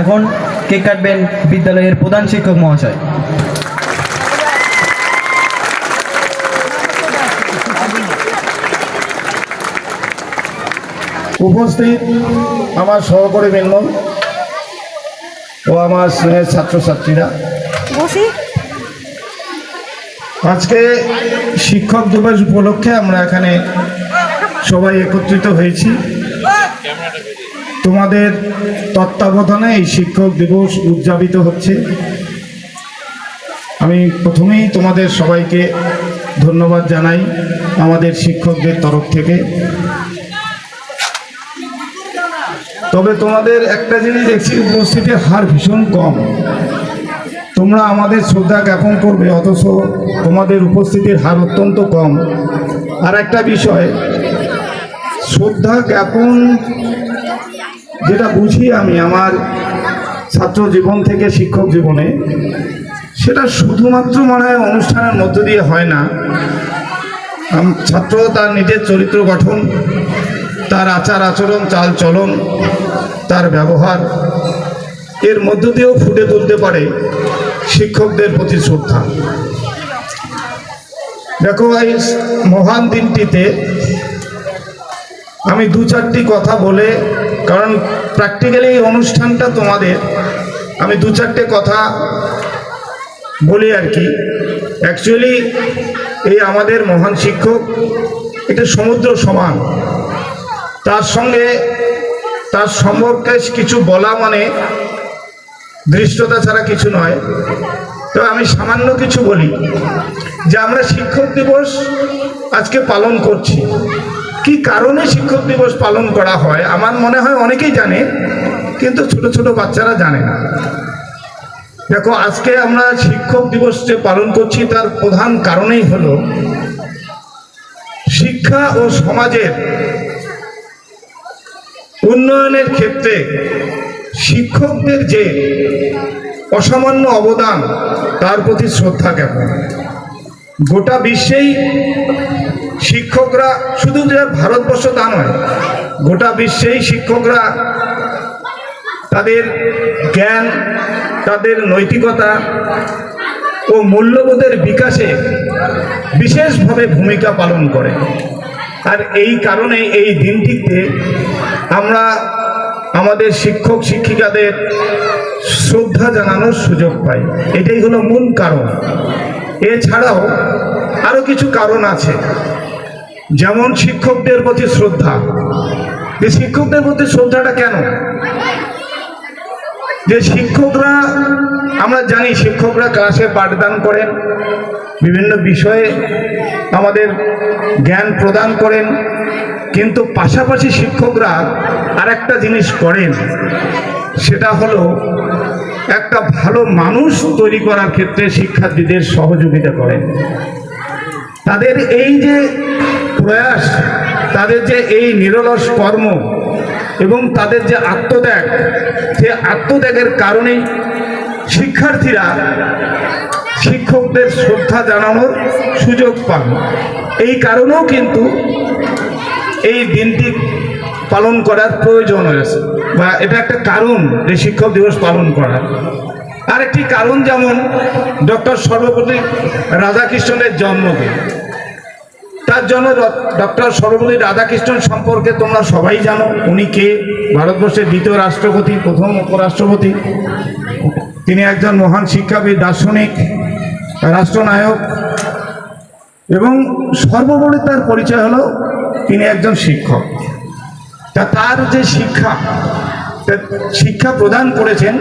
এখন কেক কাটবেন বিদ্যালয়ের প্রধান শিক্ষক মহাশয়। উপস্থিত আমার সহকর্মী বৃন্দ ও আমার স্নেহের ছাত্রছাত্রীরা। আজকে শিক্ষক দিবস উপলক্ষে আমরা এখানে সবাই একত্রিত হয়েছি। তোমাদের তত্ত্বাবধানে এই শিক্ষক দিবস উদযাপিত হচ্ছে। আমি প্রথমেই তোমাদের সবাইকে ধন্যবাদ জানাই আমাদের শিক্ষকদের তরফ থেকে। তবে তোমাদের একটা জিনিস দেখছি উপস্থিতির হার ভীষণ কম। তোমরা আমাদের শ্রদ্ধা জ্ঞাপন করবে, অথচ তোমাদের উপস্থিতির হার অত্যন্ত কম। আর একটা বিষয়, শ্রদ্ধা জ্ঞাপন যেটা বুঝি আমি আমার ছাত্র জীবন থেকে শিক্ষক জীবনে, সেটা শুধুমাত্র মনে হয় অনুষ্ঠানের মধ্য দিয়ে হয় না। ছাত্র তার নিজের চরিত্র গঠন তার আচার আচরণ, চাল চলন, তার ব্যবহার, এর মধ্য দিয়েও ফুটে তুলতে পারে শিক্ষকদের প্রতি শ্রদ্ধা। দেখো এই মহান দিনটিতে আমি দু চারটি কথা বলে, কারণ প্র্যাকটিক্যালি এই অনুষ্ঠানটা তোমাদের আমি দু চারটে কথা বলি আর কি। অ্যাকচুয়ালি এই আমাদের মহান শিক্ষক, এটা সমুদ্র সমান। তার সঙ্গে তার সম্পর্কে কিছু বলা মানে দৃষ্টতা ছাড়া কিছু নয়। তো আমি সামান্য কিছু বলি যে আমরা শিক্ষক দিবস আজকে পালন করছি। কি কারণে শিক্ষক দিবস পালন করা হয় আমার মনে হয় অনেকেই জানে, কিন্তু ছোট ছোট বাচ্চারা জানে না। দেখো, আজকে আমরা শিক্ষক দিবস যে পালন করছি তার প্রধান কারণেই হলো শিক্ষা ও সমাজের উন্নয়নের ক্ষেত্রে শিক্ষকদের যে অসামান্য অবদান, তার প্রতি শ্রদ্ধা জ্ঞাপন। গোটা বিশ্বেই শিক্ষকরা শুধু যে ভারতবর্ষ তা নয়, গোটা বিশ্বেই শিক্ষকরা তাদের জ্ঞান, তাদের নৈতিকতা ও মূল্যবোধের বিকাশে বিশেষভাবে ভূমিকা পালন করে। আর এই কারণে এই দিনটিতে আমরা আমাদের শিক্ষক শিক্ষিকাদের শ্রদ্ধা জানানোর সুযোগ পাই। এটাই হলো মূল কারণ। এছাড়াও আরও কিছু কারণ আছে। যেমন শিক্ষকদের প্রতি শ্রদ্ধা। যে শিক্ষকদের প্রতি শ্রদ্ধাটা কেন? যে শিক্ষকরা আমরা জানি শিক্ষকরা ক্লাসে পাঠদান করেন, বিভিন্ন বিষয়ে আমাদের জ্ঞান প্রদান করেন, কিন্তু পাশাপাশি শিক্ষকরা আর একটা জিনিস করেন, সেটা হলো একটা ভালো মানুষ তৈরি করার ক্ষেত্রে শিক্ষার্থীদের সহযোগিতা করেন। তাদের এই যে প্রয়াস, তাদের যে এই নিরলস কর্ম এবং তাদের যে আত্মত্যাগ, সে আত্মত্যাগের কারণেই শিক্ষার্থীরা শিক্ষকদের শ্রদ্ধা জানানোর সুযোগ পান। এই কারণেও কিন্তু এই দিনটি পালন করার প্রয়োজন হয়েছে বা এটা একটা কারণ যে শিক্ষক দিবস পালন করার। আরেকটি কারণ যেমন ডক্টর সর্বপল্লী রাধাকৃষ্ণের জন্মদিন। তার জন্য ডক্টর সর্বপল্লী রাধাকৃষ্ণন সম্পর্কে তোমরা সবাই জানো। উনি কে? ভারতবর্ষের দ্বিতীয় রাষ্ট্রপতি, প্রথম উপরাষ্ট্রপতি। তিনি একজন মহান শিক্ষাবিদ, দার্শনিক, রাষ্ট্রনায়ক। এবং সর্বোপরি তার পরিচয় হলো তিনি একজন শিক্ষক। তা তার যে শিক্ষা শিক্ষা প্রদান করেছেন,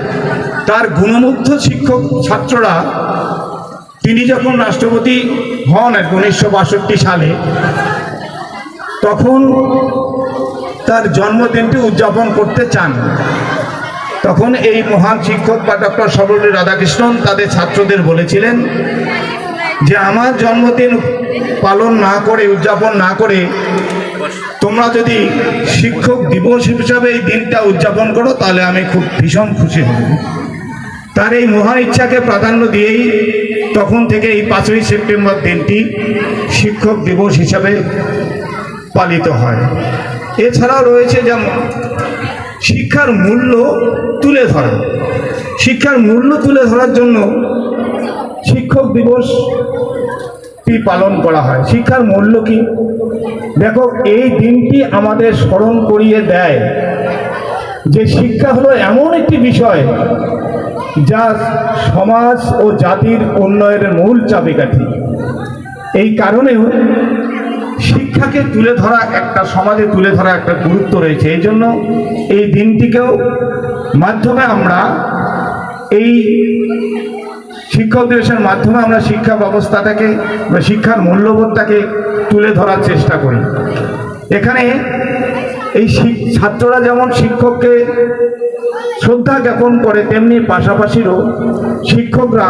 তার গুণমুগ্ধ শিক্ষক ছাত্ররা তিনি যখন রাষ্ট্রপতি হন এক উনিশশো সালে, তখন তার জন্মদিনটি উদযাপন করতে চান। তখন এই মহান শিক্ষক বা ডক্টর সর্বপল্লী রাধাকৃষ্ণন তাদের ছাত্রদের বলেছিলেন যে, আমার জন্মদিন পালন না করে, উদযাপন না করে, তোমরা যদি শিক্ষক দিবস হিসাবে এই দিনটা উদযাপন করো, তাহলে আমি খুব ভীষণ খুশি হব। তার এই মহা ইচ্ছাকে প্রাধান্য দিয়েই তখন থেকে এই পাঁচই সেপ্টেম্বর দিনটি শিক্ষক দিবস হিসাবে পালিত হয়। এছাড়াও রয়েছে যেমন, শিক্ষার মূল্য তুলে ধরা। শিক্ষার মূল্য তুলে ধরার জন্য শিক্ষক দিবস টি পালন করা হয়। শিক্ষার মূল্য কি? দেখো, এই দিনটি আমাদের স্মরণ করিয়ে দেয় যে শিক্ষা হলো এমন একটি বিষয় যা সমাজ ও জাতির উন্নয়নের মূল চাবিকাঠি। এই কারণেও শিক্ষাকে তুলে ধরা একটা, সমাজে তুলে ধরা একটা গুরুত্ব রয়েছে। এই জন্য এই দিনটিকেও মাধ্যমে আমরা এই শিক্ষক দিবসের মাধ্যমে আমরা শিক্ষা ব্যবস্থাটাকে বা শিক্ষার মূল্যবোধটাকে তুলে ধরার চেষ্টা করি। এখানে এই ছাত্ররা যেমন শিক্ষককে শ্রদ্ধা জ্ঞাপন করে তেমনি পাশাপাশিরও শিক্ষকরা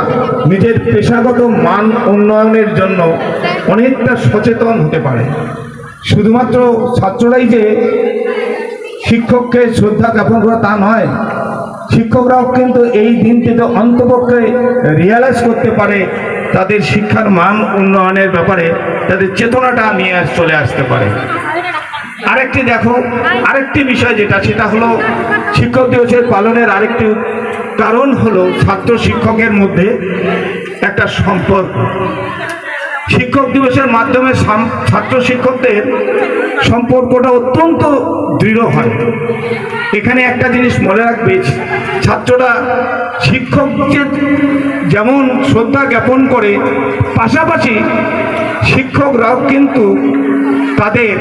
নিজের পেশাগত মান উন্নয়নের জন্য অনেকটা সচেতন হতে পারে। শুধুমাত্র ছাত্ররাই যে শিক্ষককে শ্রদ্ধা জ্ঞাপন করা তা নয়, শিক্ষকরাও কিন্তু এই দিনটিতে অন্তপক্ষে রিয়ালাইজ করতে পারে তাদের শিক্ষার মান উন্নয়নের ব্যাপারে, তাদের চেতনাটা নিয়ে চলে আসতে পারে। আরেকটি দেখো, আরেকটি বিষয় যেটা, সেটা হলো শিক্ষক দিবসের পালনের আরেকটি কারণ হলো ছাত্র শিক্ষকের মধ্যে একটা সম্পর্ক। শিক্ষক দিবসের মাধ্যমে ছাত্র শিক্ষকদের সম্পর্কটা অত্যন্ত দৃঢ় হয়। এখানে একটা জিনিস মনে রাখবে, ছাত্ররা শিক্ষককে যেমন শ্রদ্ধা জ্ঞাপন করে, পাশাপাশি শিক্ষকরাও কিন্তু তাদের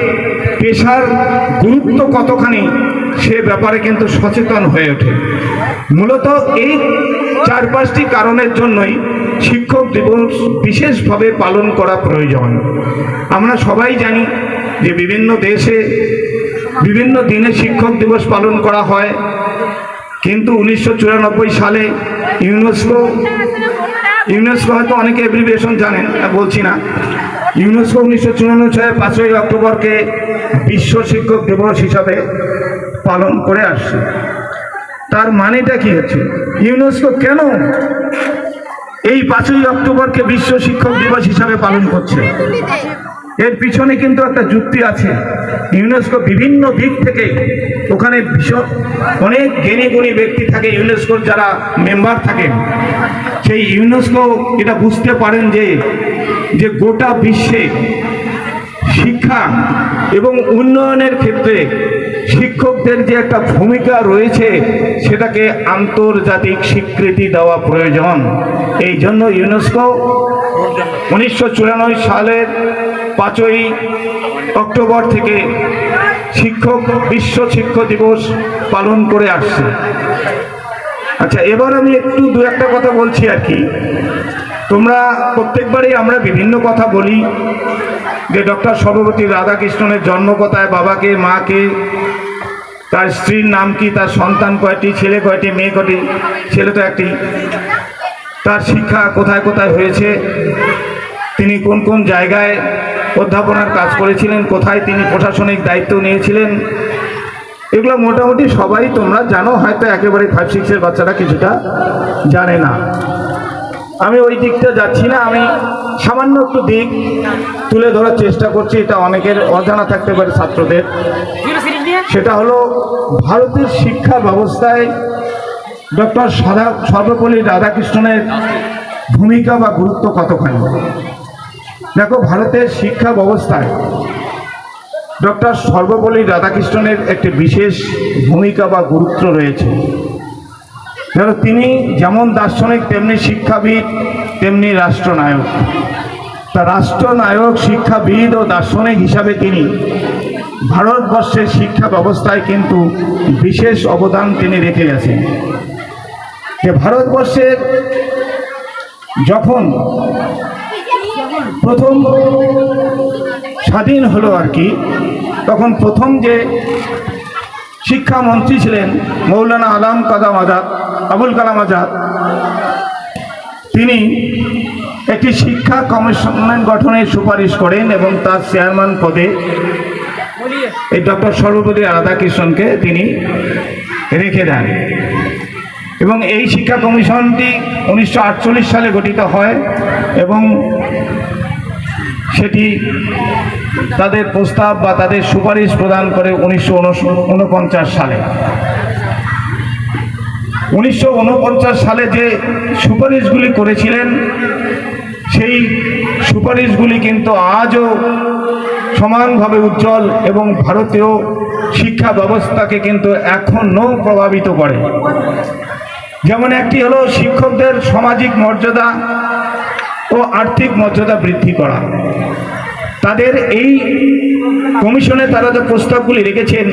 পেশার গুরুত্ব কতখানি, সে ব্যাপারে কিন্তু সচেতন হয়ে ওঠে। মূলত এই চার পাঁচটি কারণের জন্যই শিক্ষক দিবস বিশেষভাবে পালন করা প্রয়োজন। আমরা সবাই জানি যে বিভিন্ন দেশে বিভিন্ন দিনে শিক্ষক দিবস পালন করা হয়। কিন্তু উনিশশো চুরানব্বই সালে ইউনেস্কো ইউনেস্কো হয়তো অনেকে এব্রিভিয়েশন জানেন বলছি না। ইউনেস্কো উনিশশো চুরানব্বই সালে পাঁচই অক্টোবরকে বিশ্ব শিক্ষক দিবস হিসাবে পালন করে আসছে। তার মানেটা কি হচ্ছে? ইউনেস্কো কেন এই পাঁচই অক্টোবরকে বিশ্ব শিক্ষক দিবস হিসাবে পালন করছে? এর পিছনে কিন্তু একটা যুক্তি আছে। ইউনেস্কো বিভিন্ন দিক থেকে ওখানে ভীষণ, অনেক জ্ঞানী গুণী ব্যক্তি থাকে, ইউনেস্কোর যারা মেম্বার থাকেন সেই ইউনেস্কো এটা বুঝতে পারেন যে যে গোটা বিশ্বে শিক্ষা এবং উন্নয়নের ক্ষেত্রে শিক্ষকদের যে একটা ভূমিকা রয়েছে, সেটাকে আন্তর্জাতিক স্বীকৃতি দেওয়া প্রয়োজন। এই জন্য ইউনেস্কো উনিশশো চুরানব্বই সালের পাঁচই অক্টোবর থেকে শিক্ষক বিশ্ব শিক্ষক দিবস পালন করে আসছে। আচ্ছা এবার আমি একটু দু একটা কথা বলছি আর কি। তোমরা প্রত্যেকবারই আমরা বিভিন্ন কথা বলি যে ডক্টর সর্বপতি রাধাকৃষ্ণনের জন্ম কোথায়, বাবাকে, মাকে, তার স্ত্রীর নাম কি, তার সন্তান কয়টি, ছেলে কয়টি, মেয়ে কয়টি, ছেলে তো একটি, তার শিক্ষা কোথায় কোথায় হয়েছে, তিনি কোন কোন জায়গায় অধ্যাপনার কাজ করেছিলেন, কোথায় তিনি প্রশাসনিক দায়িত্ব নিয়েছিলেন, এগুলো মোটামুটি সবাই তোমরা জানো, হয়তো একেবারে ফাইভ সিক্সের বাচ্চারা কিছুটা জানে না। আমি ওই দিকটা যাচ্ছি না, আমি সামান্য একটু দিক তুলে ধরার চেষ্টা করছি, এটা অনেকের অজানা থাকতে পারে ছাত্রদের। সেটা হলো ভারতের শিক্ষা ব্যবস্থায় ডক্টর সদা সর্বপল্লী রাধাকৃষ্ণনের ভূমিকা বা গুরুত্ব কতখানি? দেখো, ভারতের শিক্ষা ব্যবস্থায় ডক্টর সর্বপল্লী রাধাকৃষ্ণনের একটি বিশেষ ভূমিকা বা গুরুত্ব রয়েছে। যেন তিনি যেমন দার্শনিক, তেমনি শিক্ষাবিদ, তেমনি রাষ্ট্রনায়ক। তা রাষ্ট্রনায়ক, শিক্ষাবিদ ও দার্শনিক হিসাবে তিনি ভারতবর্ষের শিক্ষা ব্যবস্থায় কিন্তু বিশেষ অবদান তিনি রেখে গেছেন। যে ভারতবর্ষের যখন প্রথম স্বাধীন হলো আর কি। তখন প্রথম যে শিক্ষামন্ত্রী ছিলেন মৌলানা আলাম কালাম আজাদ, আবুল কালাম আজাদ, তিনি একটি শিক্ষা কমিশন গঠনের সুপারিশ করেন এবং তার চেয়ারম্যান পদে এই ডক্টর সর্বপল্লী রাধাকৃষ্ণনকে তিনি রেখে দেন। এবং এই শিক্ষা কমিশনটি উনিশশো আটচল্লিশ সালে গঠিত হয় এবং সেটি তাদের প্রস্তাব বা তাদের সুপারিশ প্রদান করে উনিশশো ঊনপঞ্চাশ সালে। উনিশশো ঊনপঞ্চাশ সালে যে সুপারিশগুলি করেছিলেন, সেই সুপারিশগুলি কিন্তু আজও সমানভাবে উজ্জ্বল এবং ভারতীয় শিক্ষা ব্যবস্থাকে কিন্তু এখনও প্রভাবিত করে। যেমন একটি হলো শিক্ষকদের সামাজিক মর্যাদা ও আর্থিক মর্যাদা বৃদ্ধি করা। তাদের এই কমিশনে তারা যে প্রস্তাবগুলি রেখেছেন,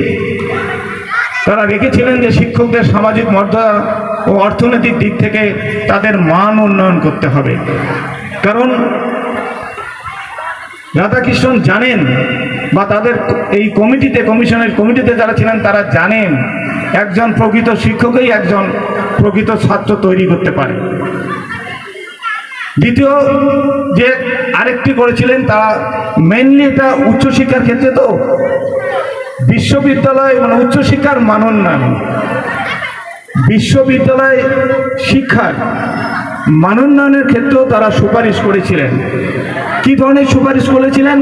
তারা রেখেছিলেন যে শিক্ষকদের সামাজিক মর্যাদা ও অর্থনৈতিক দিক থেকে তাদের মান উন্নয়ন করতে হবে। কারণ রাধাকৃষ্ণন জানেন বা তাদের এই কমিটিতে, কমিশনের কমিটিতে যারা ছিলেন, তারা জানেন একজন প্রকৃত শিক্ষকই একজন প্রকৃত ছাত্র তৈরি করতে পারে। দ্বিতীয় যে আরেকটি করেছিলেন তা মেনলি এটা উচ্চশিক্ষার ক্ষেত্রে তো বিশ্ববিদ্যালয় মানে উচ্চশিক্ষার মানোন্নয়ন। বিশ্ববিদ্যালয় শিক্ষার মানোন্নয়নের ক্ষেত্রেও তারা সুপারিশ করেছিলেন। কি ধরনের সুপারিশ করেছিলেন?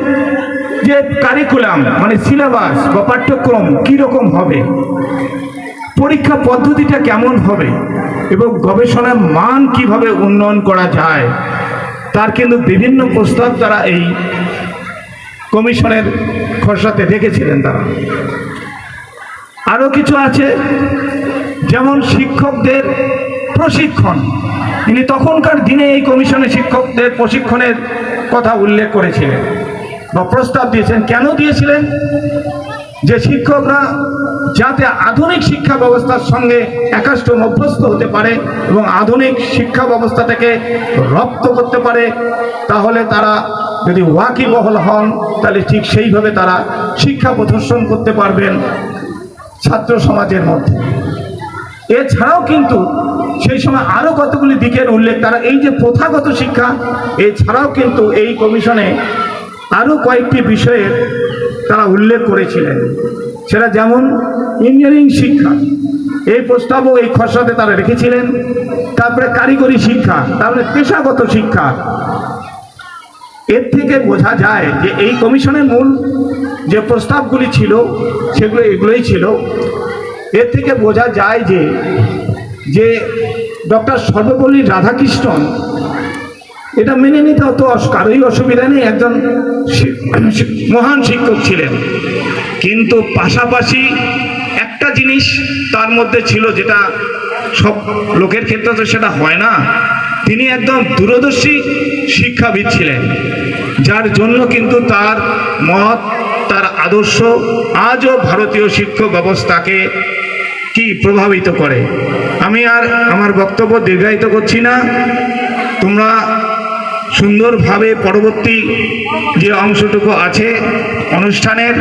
যে কারিকুলাম মানে সিলেবাস বা পাঠ্যক্রম কীরকম হবে, পরীক্ষা পদ্ধতিটা কেমন হবে, এবং গবেষণার মান কীভাবে উন্নয়ন করা যায়, তার কিন্তু বিভিন্ন প্রস্তাব তারা এই কমিশনের খসড়াতে রেখেছিলেন তারা। আরও কিছু আছে, যেমন শিক্ষকদের প্রশিক্ষণ। তিনি তখনকার দিনে এই কমিশনে শিক্ষকদের প্রশিক্ষণের কথা উল্লেখ করেছিলেন বা প্রস্তাব দিয়েছেন। কেন দিয়েছিলেন? যে শিক্ষকরা যাতে আধুনিক শিক্ষা ব্যবস্থার সঙ্গে একাষ্ট অভ্যস্ত হতে পারে এবং আধুনিক শিক্ষা ব্যবস্থাটাকে রপ্ত করতে পারে, তাহলে তারা যদি ওয়াকিবহল হন, তাহলে ঠিক সেইভাবে তারা শিক্ষা প্রদর্শন করতে পারবেন ছাত্র সমাজের মধ্যে। এছাড়াও কিন্তু সেই সময় আরও কতগুলি দিকের উল্লেখ, তারা এই যে প্রথাগত শিক্ষা, এছাড়াও কিন্তু এই কমিশনে আরও কয়েকটি বিষয়ের তারা উল্লেখ করেছিলেন। সেটা যেমন ইঞ্জিনিয়ারিং শিক্ষা, এই প্রস্তাবও এই খসড়াতে তারা রেখেছিলেন। তারপরে কারিগরি শিক্ষা, তারপরে পেশাগত শিক্ষা। এর থেকে বোঝা যায় যে এই কমিশনের মূল যে প্রস্তাবগুলি ছিল, সেগুলো এগুলোই ছিল। এর থেকে বোঝা যায় যে যে ডক্টর সর্বপল্লী রাধাকৃষ্ণন, এটা মেনে নিতে অত কারোই অসুবিধা নেই, একজন মহান শিক্ষক ছিলেন। কিন্তু পাশাপাশি একটা জিনিস তার মধ্যে ছিল, যেটা সব লোকের ক্ষেত্রে তো সেটা হয় না। তিনি একদম দূরদর্শী শিক্ষাবিদ ছিলেন, যার জন্য কিন্তু তার মত, তার আদর্শ আজও ভারতীয় শিক্ষা ব্যবস্থাকে কি প্রভাবিত করে। আমি আর আমার বক্তব্য দীর্ঘায়িত করছি না। তোমরা সুন্দরভাবে পরবর্তী যে অংশটুকু আছে অনুষ্ঠানের,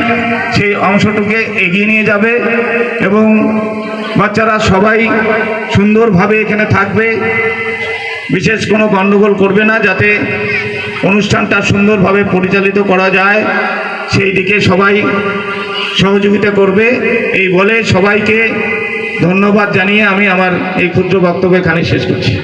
সেই অংশটুকে এগিয়ে নিয়ে যাবে এবং বাচ্চারা সবাই সুন্দরভাবে এখানে থাকবে। বিশেষ কোনো গণ্ডগোল করবে না, যাতে অনুষ্ঠানটা সুন্দরভাবে পরিচালিত করা যায়। সেই দিকে সবাই সহযোগিতা করবে। এই বলে সবাইকে ধন্যবাদ জানিয়ে আমি আমার এই ক্ষুদ্র বক্তব্য এখানে শেষ করছি।